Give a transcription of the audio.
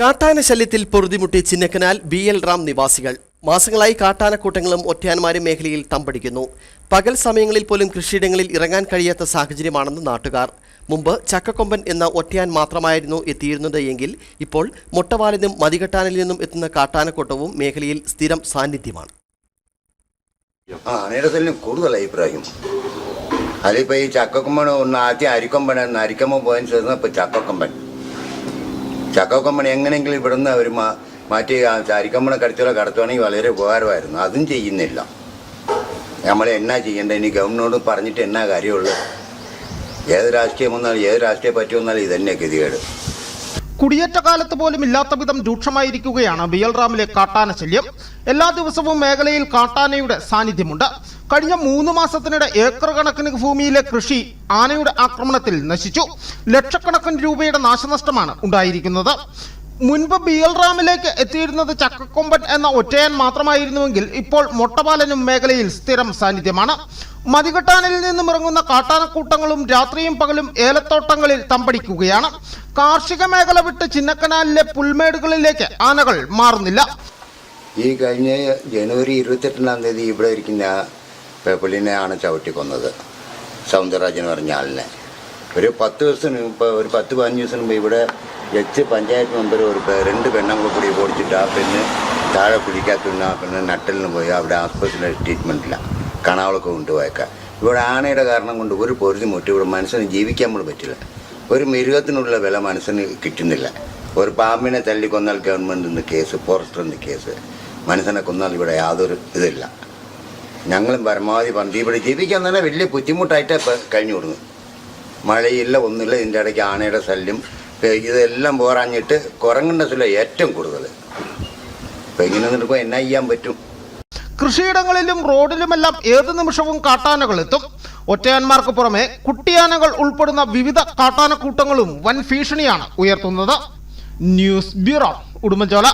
കാട്ടാന ശല്യത്തിൽ പൊറുതിമുട്ടി ചിന്നക്കനാൽ ബി എൽ റാം നിവാസികൾ. മാസങ്ങളായി കാട്ടാനക്കൂട്ടങ്ങളും ഒറ്റയാന്മാരും മേഖലയിൽ തമ്പടിക്കുന്നു. പകൽ സമയങ്ങളിൽ പോലും കൃഷിയിടങ്ങളിൽ ഇറങ്ങാൻ കഴിയാത്ത സാഹചര്യമാണെന്ന് നാട്ടുകാർ. മുമ്പ് ചക്കക്കൊമ്പൻ എന്ന ഒറ്റയാൻ മാത്രമായിരുന്നു എത്തിയിരുന്നത് എങ്കിൽ ഇപ്പോൾ മുട്ടവാലിനും മതികെട്ടാനിൽ നിന്നും എത്തുന്ന കാട്ടാനക്കൂട്ടവും മേഖലയിൽ സ്ഥിരം സാന്നിധ്യമാണ്. കൂടുതലായി ഇപ്രാവശ്യം അതിപ്പോ ഈ ചക്കക്കൊമ്പൻ ഒന്ന് ആദ്യം അരിക്കൊമ്പൻ അരിക്കമ്പൻ പോയതിന് ശേഷം ചക്കക്കൊമ്പൻ. ചക്കക്കൊമ്പൻ എങ്ങനെയെങ്കിലും ഇവിടുന്ന് അവർ മാറ്റി ആ അരിക്കമ്പനെ കടത്തിയുള്ള കടത്തുവാണെങ്കിൽ വളരെ ഉപകാരമായിരുന്നു. അതും ചെയ്യുന്നില്ല. നമ്മൾ എന്നാ ചെയ്യേണ്ടത്? ഇനി ഗവൺമെന്റ് പറഞ്ഞിട്ട് എന്നാ കാര്യമുള്ളൂ? ഏത് രാഷ്ട്രീയം വന്നാലും ഏത് രാഷ്ട്രീയം പറ്റുമെന്നാലും ഇതന്നെ ഗതികേട്. കുടിയേറ്റ കാലത്ത് പോലും ഇല്ലാത്ത വിധം രൂക്ഷമായിരിക്കുകയാണ് ബിയൽറാമിലെ കാട്ടാന ശല്യം. എല്ലാ ദിവസവും മേഖലയിൽ കാട്ടാനയുടെ സാന്നിധ്യമുണ്ട്. കഴിഞ്ഞ മൂന്ന് മാസത്തിനിടെ ഏക്കർ കണക്കിന് ഭൂമിയിലെ കൃഷി ആനയുടെ ആക്രമണത്തിൽ നശിച്ചു. ലക്ഷക്കണക്കിന് രൂപയുടെ നാശനഷ്ടമാണ് ഉണ്ടായിരിക്കുന്നത്. മുൻപ് ബിയൽറാമിലേക്ക് എത്തിയിരുന്നത് ചക്കക്കൊമ്പൻ എന്ന ഒറ്റയൻ മാത്രമായിരുന്നുവെങ്കിൽ ഇപ്പോൾ മൊട്ടപാലനും മേഖലയിൽ സ്ഥിരം സാന്നിധ്യമാണ്. മതികെട്ടാനിൽ നിന്നും ഇറങ്ങുന്ന കാട്ടാനക്കൂട്ടങ്ങളും രാത്രിയും പകലും ഏലത്തോട്ടങ്ങളിൽ തമ്പടിക്കുകയാണ്. കാർഷിക മേഖല വിട്ട് ചിന്നക്കനാലിലെ പുൽമേടുകളിലേക്ക് ആനകൾ മാറുന്നില്ല. ഈ കഴിഞ്ഞ ജനുവരി ഇരുപത്തെട്ടാം തീയതി ഇവിടെ ഇരിക്കുന്ന പേപ്പിളിനെ ആണ് ചവിട്ടിക്കൊന്നത് സൗന്ദരരാജൻ പറഞ്ഞ ആളിനെ. ഒരു പത്ത് മുമ്പ് ഒരു പത്ത് പതിനഞ്ച് ദിവസത്തിന് മുമ്പ് ഇവിടെ എച്ച് പഞ്ചായത്ത് മെമ്പർ ഒരു രണ്ട് പെണ്ണുങ്ങൾ കൂടി ഓടിച്ചിട്ട് ആ പെണ്ണ് താഴെ കുഴിക്കാത്തുന്ന ആ പെണ്ണ് നട്ടലിന് പോയി. അവിടെ ആസ്പത്രിയിൽ ട്രീറ്റ്മെന്റില്ല കണാവളൊക്കെ കൊണ്ടുപോയേക്കാം. ഇവിടെ ആണയുടെ കാരണം കൊണ്ട് ഒരു പൊരുതി മുട്ടി ഇവിടെ മനുഷ്യന് ജീവിക്കാൻ പോലും പറ്റില്ല. ഒരു മൃഗത്തിനുള്ള വില മനുഷ്യന് കിട്ടുന്നില്ല. ഒരു പാമ്പിനെ തല്ലിക്കൊന്നാൽ ഗവൺമെന്റ് കേസ് ഫോറസ്റ്റർ നിന്ന് കേസ്. മനുഷ്യനെ കൊന്നാൽ ഇവിടെ യാതൊരു ഇതില്ല. ഞങ്ങളും പരമാവധി പന്തി ഇവിടെ ജീവിക്കാൻ തന്നെ വലിയ ബുദ്ധിമുട്ടായിട്ട് കഴിഞ്ഞു കൊടുക്കുന്നു മഴയില്ല ഒന്നുമില്ല. ഇതിന്റെ ഇടയ്ക്ക് ആനയുടെ ശല്യം. ഇതെല്ലാം പോരാഞ്ഞിട്ട് കുറങ്ങേണ്ട ശല്യം ഏറ്റവും കൂടുതൽ ഇപ്പം ഇങ്ങനെ നിൽക്കുമ്പോൾ എന്നാ ചെയ്യാൻ പറ്റും? കൃഷിയിടങ്ങളിലും റോഡിലുമെല്ലാം ഏത് നിമിഷവും കാട്ടാനകൾ എത്തും ഒറ്റയാന്മാർക്ക് പുറമെ കുട്ടിയാനകൾ ഉൾപ്പെടുന്ന വിവിധ കാട്ടാനക്കൂട്ടങ്ങളും വൻ ഭീഷണിയാണ് ഉയർത്തുന്നത്. News bureau Udumbanchola.